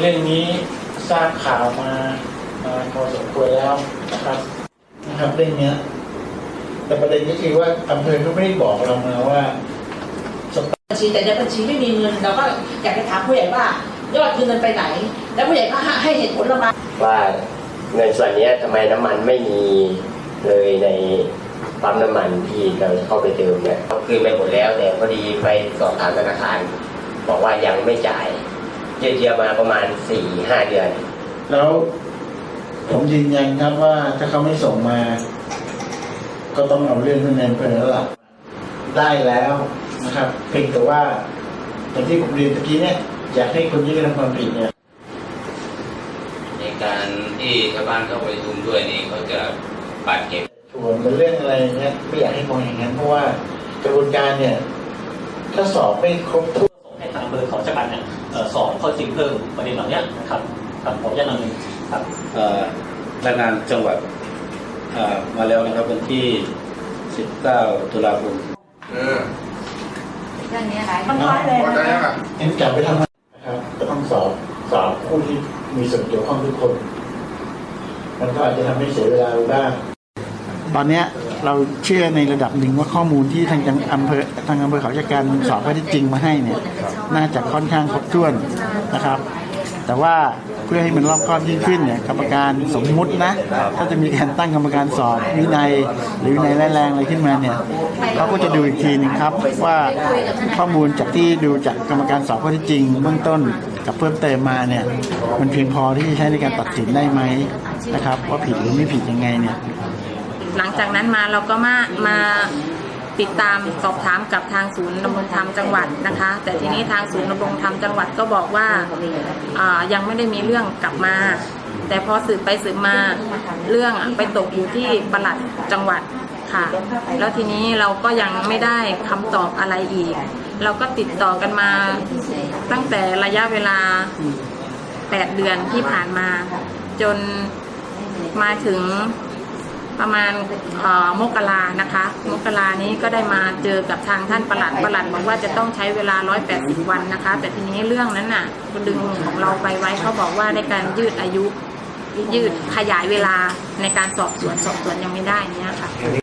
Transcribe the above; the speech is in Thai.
เรื่องนี้ทราบข่าวมามาพอสมควรแล้วนะครับนะครับเรื่องเนี้ยแต่ประเด็นก็คือว่าอำเภอเขาไม่ได้บอกเรามาว่าบัญชีแต่ในบัญชีไม่มีเงินเราก็อยากไปถามผู้ใหญ่ว่ายอดเงินไปไหน แล้วผู้ใหญ่ก็ให้เหตุผลเรามาว่าเงินส่วนเนี้ยทำไมน้ำมันไม่มีเลยในปั๊มน้ำมันที่เราเข้าไปเติมเนี่ยเขาคืนไปหมดแล้วแต่พอดีไปสอบถามธนาคาร บอกว่ายังไม่จ่าย เยืดๆมาประมาณสี่ห้าเดือน แล้วผมยืนยันครับว่าถ้าเขาไม่ส่งมา ก็ต้องเอาเรื่องขึ้นในอำเภอแล้วล่ะได้แล้วนะครับเพียงแต่ว่าอย่างที่ผมเรียนตะกี้เนี่ยอยากให้คนที่กระทำความผิดเนี่ยในการที่ชาวบ้านเข้าไปชุมด้วยนี่เขาจะบาดเจ็บชวนเป็นเรื่องอะไรเงี้ยไม่อยากให้มองอย่างนั้นเพราะว่ากระบวนการเนี่ย ถ้าสอบไม่ครบถ้วน ให้ทางอำเภอเขาชะกันเนี่ยเอ่อสอบข้อจริงเพิ่มประเด็นเหล่านี้นะครับครับผมจะนำหนึ่งครับเอ่อรายงานจังหวัดเอ่อมาแล้วนะครับวันที่ 19 ตุลาคมเรื่องนี้อะไรมันร้ายแรงนะเห็นจับไปทำงานนะครับก็ต้องสอบสอบผู้ที่มีส่วนเกี่ยวข้องทุกคน มันก็อาจจะทำให้เสียเวลาไปบ้างตอนเนี้ย เราเชื่อในระดับหนึ่งว่าข้อมูลที่ทางจังอำเภอทางอำเภอเขาจัดการสอบข้อที่จริงมาให้เนี่ยน่าจะค่อนข้างครบถ้วนนะครับ แต่ว่าเพื่อให้มันรอบคอบยิ่งขึ้นเนี่ยกรรมการสมมุตินะถ้าจะมีการตั้งกรรมการสอบวินัยหรือวินัยร้ายแรงอะไรขึ้นมาเนี่ยเราก็จะดูอีกทีหนึงครับว่าข้อมูลจากที่ดูจากกรรมการสอบข้อที่จริงเบื้องต้นกับเพิ่มเติมมาเนี่ยมันเพียงพอที่จะใช้ในการตัดสินได้ไหมนะครับ ว่าผิดหรือไม่ผิดยังไงเนี่ย หลังจากนั้นมาเราก็มามาติดตามสอบถามกับทางศูนย์ดำรงธรรมจังหวัดนะคะ แต่ทีนี้ทางศูนย์ดำรงธรรมจังหวัดก็บอกว่ายังไม่ได้มีเรื่องกลับมา แต่พอสืบไปสืบมาเรื่องไปตกอยู่ที่ปลัดจังหวัดค่ะ แล้วทีนี้เราก็ยังไม่ได้คำตอบอะไรอีก เราก็ติดต่อกันมาตั้งแต่ระยะเวลา 8 เดือนที่ผ่านมา จนมาถึง ประมาณมกรานะคะ มกรานี้ก็ได้มาเจอกับทางท่านประหลัดประหลัดบอกว่าจะต้องใช้เวลา 180 วันนะคะ แต่ทีนี้เรื่องนั้นน่ะดึงของเราไปไว้เขาบอกว่าในการยืดอายุยืดขยายเวลาในการสอบสวนสอบสวนยังไม่ได้เนี้ยค่ะ